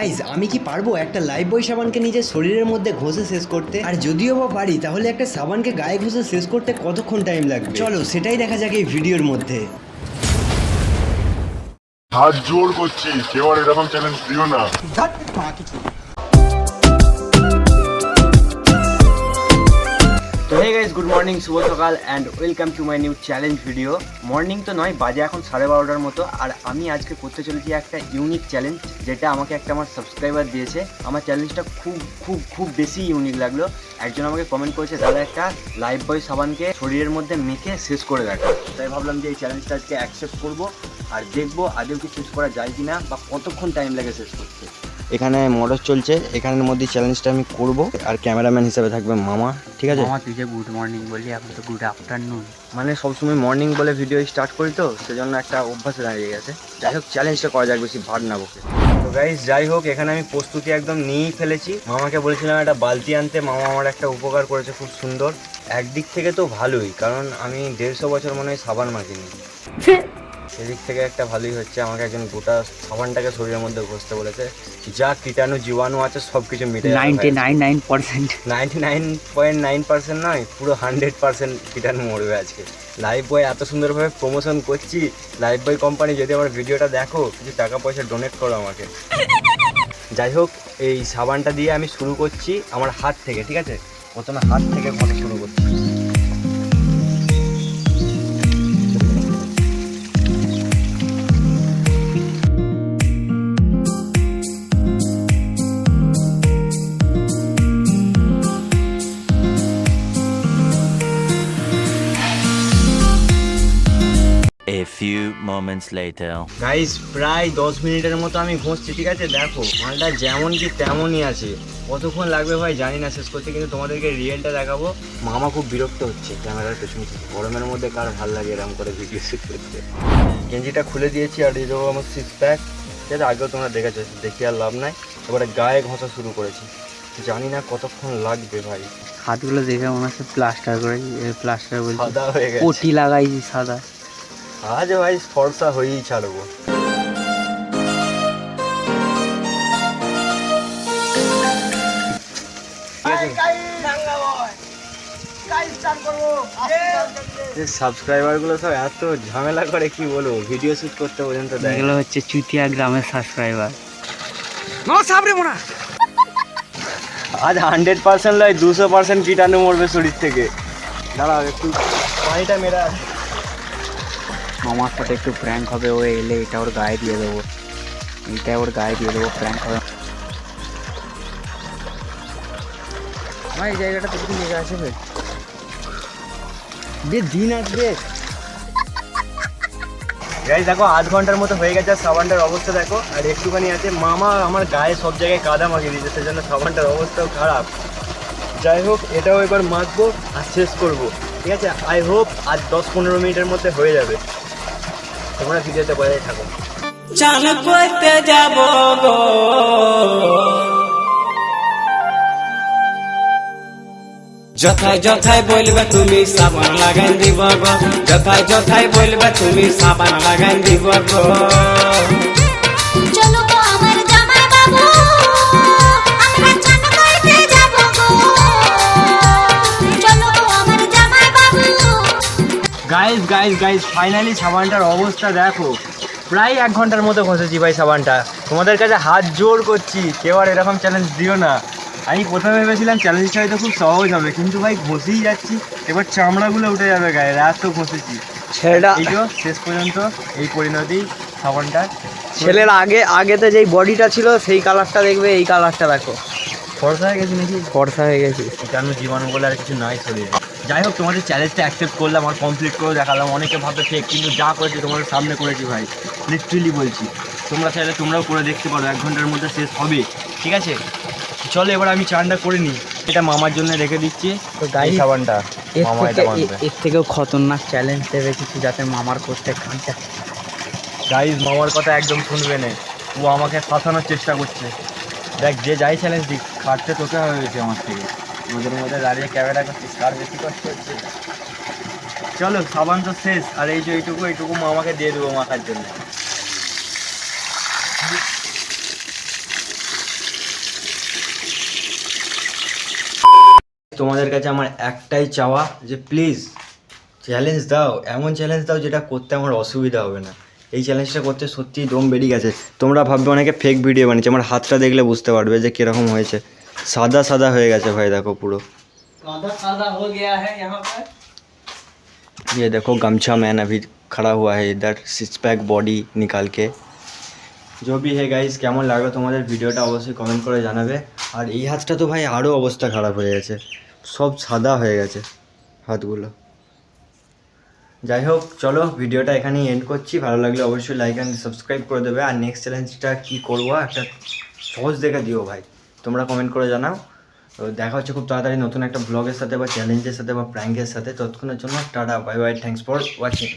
Guys আমি কি পারব একটা লাইফ বয় সাবানকে নিজের শরীরের মধ্যে ঘষে শেষ করতে? আর যদিও বা পারি তাহলে একটা সাবানকে গায়ে ঘষে শেষ করতে কতক্ষণ টাইম লাগবে? চলো সেটাই দেখা যাক এই ভিডিওর মধ্যে। হাত জোর করছি কেউ আর এরকম চ্যালেঞ্জ দিও না। তো হে গাইজ গুড মর্নিং শুভ সকাল and welcome to my new challenge video morning তো নয়, বাজে এখন সাড়ে বারোটার মতো, আর আমি আজকে করতে চলেছি একটা ইউনিক চ্যালেঞ্জ যেটা আমাকে একটা আমার সাবস্ক্রাইবার দিয়েছে। আমার চ্যালেঞ্জটা খুব খুব খুব বেশি ইউনিক লাগল। একজন আমাকে কমেন্ট করেছে, দাদা, একটা লাইফ বয় সাবানকে শরীরের মধ্যে মেখে শেষ করে দেখা। তাই ভাবলাম যে এই চ্যালেঞ্জটা আজকে অ্যাকসেপ্ট করব। আর দেখব আদেও কি শেষ করা যায় কি না বা কতক্ষণ টাইম লাগে শেষ করতে। এখানে মোটর চলছে এখানের মধ্যে চ্যালেঞ্জটা আমি করব। আর ক্যামেরাম্যান হিসেবে থাকবে মামা ঠিক আছে? আমার তুই যে গুড মর্নিং বলি এখন তো গুড আফটারনুন মানে সবসময় মর্নিং বলে ভিডিও স্টার্ট করি তো সেজন্য একটা অভ্যাসে দাঁড়িয়ে গেছে। যাই হোক চ্যালেঞ্জটা করা যাক বেশি ভার না বকে। তো গাইস যাই হোক এখানে আমি প্রস্তুতি একদম নিয়েই ফেলেছি। মামাকে বলেছিলাম একটা বালতি আনতে মামা আমার একটা উপকার করেছে খুব সুন্দর। একদিক থেকে তো ভালোই কারণ আমি দেড়শো বছর মনে হয় সাবান মাখিনি। সেদিক থেকে একটা ভালোই হচ্ছে আমাকে একজন গোটা সাবানটাকে শরীরের মধ্যে ঘষতে বলেছে। যা কীটাণু জীবাণু আছে সব কিছু মিটে ninety nine nine percent ninety nine point nine percent নয় পুরো হান্ড্রেড পার্সেন্ট কীটাণু মরবে আজকে। লাইফ বয় এত সুন্দরভাবে প্রমোশন করছি। লাইফ বয় কোম্পানি যদি আমার ভিডিওটা দেখো কিছু টাকা পয়সা ডোনেট করো আমাকে। যাই হোক এই সাবানটা দিয়ে আমি শুরু করছি আমার হাত থেকে ঠিক আছে? প্রথমে হাত থেকে ঘষা শুরু করছি। A few moments later. Guys প্রায় দশ মিনিটের মতো আমি ঘষছি ঠিক আছে? দেখো মালটা যেমন কি তেমনই আছে। কতক্ষণ লাগবে ভাই জানি না শেষ করতে কিন্তু তোমাদেরকে রিয়েলটা দেখাবো। মামা খুব বিরক্ত হচ্ছে ক্যামেরার পেছন। গরমের মধ্যে কার ভালো লাগে এরকম করে ভিডিও শুট করতে? গেঞ্জিটা খুলে দিয়েছি আর এই আমার সিক্স প্যাক ঠিক আছে আগেও তোমরা দেখেছ দেখি আর লাভ নাই। এবারে গায়ে ঘষা শুরু করেছি। জানি না কতক্ষণ লাগবে ভাই। হাতগুলো দেখে মনে হচ্ছে প্লাস্টার করে প্লাস্টার বলছি। সাদা হয়ে গেছে। পটি লাগাইছি সাদা। আজ ভাই ফর্সা হয়েই ছাড়বো। সাবস্ক্রাইবারগুলো সব এত ঝামেলা করে কি বলব? ভিডিও শুট করতে পর্যন্ত দেয় এগুলো হচ্ছে চুতিয়া গ্রামের সাবস্ক্রাইবার আজ হান্ড্রেড পার্সেন্ট নয় দুশো পার্সেন্ট কীটাণু মরবে শরীর থেকে। দাঁড়াও একটু পানিটা মেরা আছে আমার সাথে একটু প্র্যাঙ্ক হবে, ও এলে এটা ওর গায়ে দিয়ে দেবো। এটা ওর গায়ে দিয়ে দেবো প্র্যাঙ্ক হবে। আমার এই জায়গাটা তো কি লেগে আছে বে? বে দিন আসবে। গাইজ দেখো, আধ ঘণ্টার মতো হয়ে গেছে, সাবানটার অবস্থা দেখো, আর একটুখানি আছে। মামা আমার গায়ে সব জায়গায় কাদা মাখিয়ে দিয়েছে সেজন্য সাবানটার অবস্থাও খারাপ। যাই হোক, এটাও এবার মাখবো আর শেষ করব। ঠিক আছে? আই হোপ আজ দশ পনেরো মিনিটের মধ্যে হয়ে যাবে। তোমরা ভিডিওতে বজায় থাকো। চান করতে যাব গো। যথায় যথায় বলবে তুমি সাবান লাগান দিব গো। যথায় যথায় বলবে তুমি সাবান লাগান দিব গো। গাইজ গাইজ গাইজ ফাইনালি সাবানটার অবস্থা দেখো। প্রায় এক ঘণ্টার মতো ঘষেছি ভাই সাবানটা। তোমাদের কাছে হাত জোর করছি কেউ আর এরকম চ্যালেঞ্জ দিও না। আমি প্রথমে ভেবেছিলাম চ্যালেঞ্জটা হয়তো খুব সহজ হবে কিন্তু ভাই ঘষেই যাচ্ছি। এবার চামড়াগুলো উঠে যাবে গায়ে রাত তো ঘষেছি। ছেলেটা এই তো শেষ পর্যন্ত এই পরিণতি সাবানটার। ছেলের আগে আগেতে যেই বডিটা ছিল সেই কালারটা দেখবে এই কালারটা দেখো। ফর্সা হয়ে গেছে নাকি? ফর্সা হয়ে গেছে। কীটাণু জীবাণু বলে আর কিছু নাই শরীরে? যাই হোক তোমাদের চ্যালেঞ্জটা অ্যাকসেপ্ট করলাম আর কমপ্লিট করে দেখালাম। অনেকে ভাবে ফেক কিন্তু যা করেছি তোমাদের সামনে করেছি ভাই। লিটারেলি বলছি। তোমরা চাইলে তোমরাও করে দেখতে পারো এক ঘণ্টার মধ্যে শেষ হবে। ঠিক আছে? চলো এবার আমি চানটা করে নিই। এটা মামার জন্য রেখে দিচ্ছি। তো এই সাবানটা এর থেকেও খতরনাক চ্যালেঞ্জ দেবে কিছু যাতে মামার করতে খানটা। গাইজ মামার কথা একদম শুনবে না। ও আমাকে ফাঁসানোর চেষ্টা করছে। দেখ যে যাই চ্যালেঞ্জ দিক খাটতে তোকে হয়েছে আমার থেকে। রোদের মধ্যে দাঁড়িয়ে ক্যামেরা করছিস কার বেশি কষ্ট হচ্ছে? চলো, সাবান তো শেষ, আর এই যে এইটুকু এইটুকু মামাকে দিয়ে দেবো মাখার জন্য। তোমাদের কাছে আমার একটাই চাওয়া যে প্লিজ চ্যালেঞ্জ দাও, এমন চ্যালেঞ্জ দাও যেটা করতে আমার অসুবিধা হবে না। এই চ্যালেঞ্জটা করতে সত্যিই দম বেরিয়ে গেছে। তোমরা ভাববে অনেকে ফেক ভিডিও বানিয়েছে, আমার হাতটা দেখলে বুঝতে পারবে যে কীরকম হয়েছে। সাদা সাদা হয়ে গেছে ভাই দেখো পুরো ये देखो गमछा मैन अभी खड़ा हुआ है इधर सिक्स पैक बॉडी निकाल के जो भी है গাইস কেমন লাগলো তোমাদের ভিডিওটা অবশ্যই কমেন্ট করে জানাবে আর এই হাতটা তো ভাই আরও অবস্থা খারাপ হয়ে গেছে সব সাদা হয়ে গেছে হাতগুলো যাই হোক চলো ভিডিওটা এখানেই এন্ড করছি ভালো লাগলে অবশ্যই লাইক অ্যান্ড সাবস্ক্রাইব করে দেবে আর নেক্সট চ্যালেঞ্জটা কী করবো একটা সহজ দেখে দিও ভাই তোমরা কমেন্ট করে জানাও। দেখা হচ্ছে খুব তাড়াতাড়ি নতুন একটা ব্লগের সাথে বা চ্যালেঞ্জের সাথে বা প্র্যাঙ্কের সাথে। তৎক্ষণের জন্য tata bye bye thanks for watching